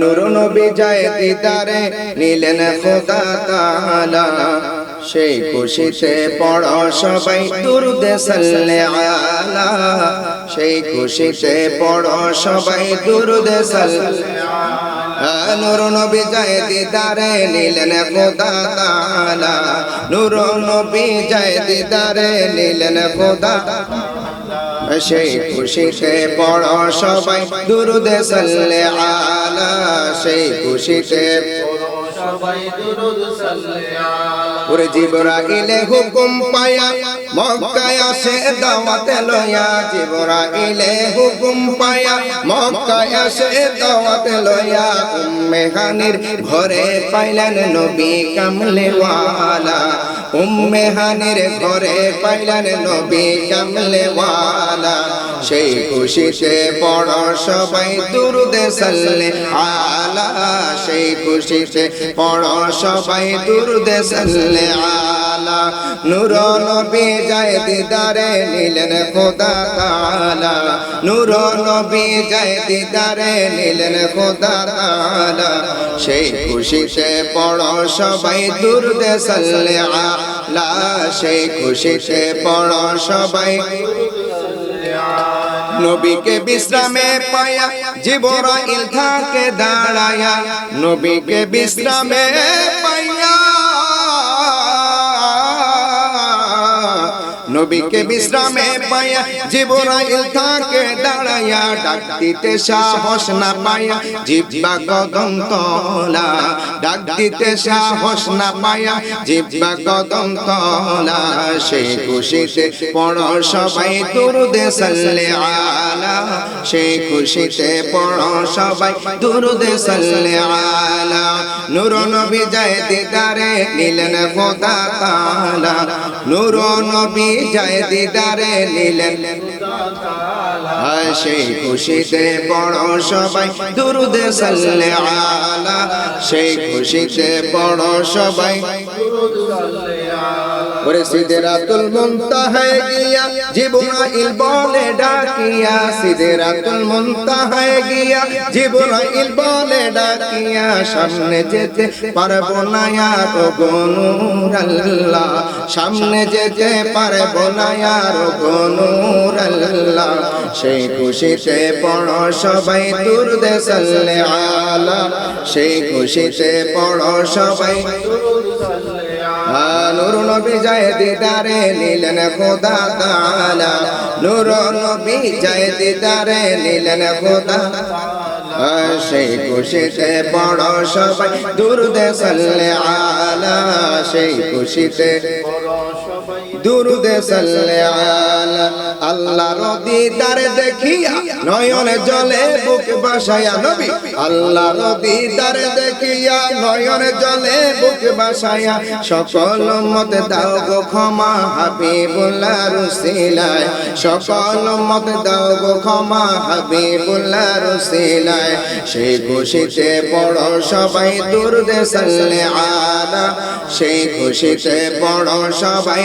নূর নবী যায় দিদারে নিলেন খোদা তাআলা। সেই খুশিতে পড়ো সবাই, দুরুদে সেই খুশিতে পড়ো সবাই, দুরুদে সাল্লে নূর নবী যায় দিদারে নিলেন খোদা তাআলা। নূর নবী যায় দিদারে নিলেন খোদা সেই খুশিতে পড়ো সবাই, দুরুদে সাল্লে আলা। সেই খুশিতে সবাই দুরুদ সাল্লে আলা ওরে জিবরাইলে হুকুম পায়া, মক্কায় আসে দাওয়াতে লয়া জিবরাইলে হুকুম পায়া, মক্কায় আসে দাওয়াতে লয়া উম্মে হানির ঘরে পাইলেন নবী কামলে ওয়ালা উম্মে হানির ঘরে পাইলেন নবী কামলে ওয়ালা সেই খুশিতে পড় সবাই দুরুদে সাল্লে আলা। সেই খুশিতে পড় সবাই দুরুদে সাল্লে আলা। নূর নবী যায় দিদারে নিলেন খোদা তাআলা। নূর নবী যায় দিদারে নিলেন খোদা তাআলা। সেই খুশিতে পড় সবাই দুরুদে সাল্লে আলা। সেই খুশিতে পড় সবাই নবীকে বিশ্রামে পায়া জিবরাইল থাকে দাঁড়ায়া। নবীকে বিশ্রামে নবীকে বিশ্রামে পায়া জিবরাইল থাকে দাঁড়ায়া ডাক দিতে সাহস না পায়া জিব্বা কদম তলা ডাক দিতে সাহস না পায়া জিব্বা কদম তলা সেই খুশিতে পড় সবাই দুরুদে সাল্লে আলা। সেই খুশিতে পড় সবাই দুরুদে সাল্লে আলা। নূর নবী যায় দিদারে নিলেন খোদা তাআলা নূর নবী যায় দিদারে নিলেন। সেই খুশিতে বড় সবাই দুরুদে সাল্লে আলা। সেই খুশিতে বড় সবাই সামনে যেতে পারব না আর গনুর আল্লাহ। সামনে যেতে পারব না আর গনুর আল্লাহ। সেই খুশিতে পড়ো সবাই দুরুদে সাল্লে আলা। সেই খুশিতে পড়ো সবাই নবী যায় দিদারে নিলেন খোদা তালা। নূর নবী যায় দিদারে নিলেন খোদা সে খুশিতে বড় সবাই দুরুদে সাল্লে আলা। সেই খুশিতে দুরুদে আল্লাহর দিদার দেখিয়া নয়নে জলে বুক বাসায়া নবী। আল্লাহর দিদার দেখিয়া নয়নে জলে বুক বাসায়া। সকল মত দাও গো ক্ষমা, হাবিবুল্লাহ রুসিলায়। সকল মত দাও গো ক্ষমা, হাবিবুল্লাহ রুসিলায়। সেই খুশিতে পড়ো সবাই দুরুদে সাল্লে আলা সেই খুশিতে সবাই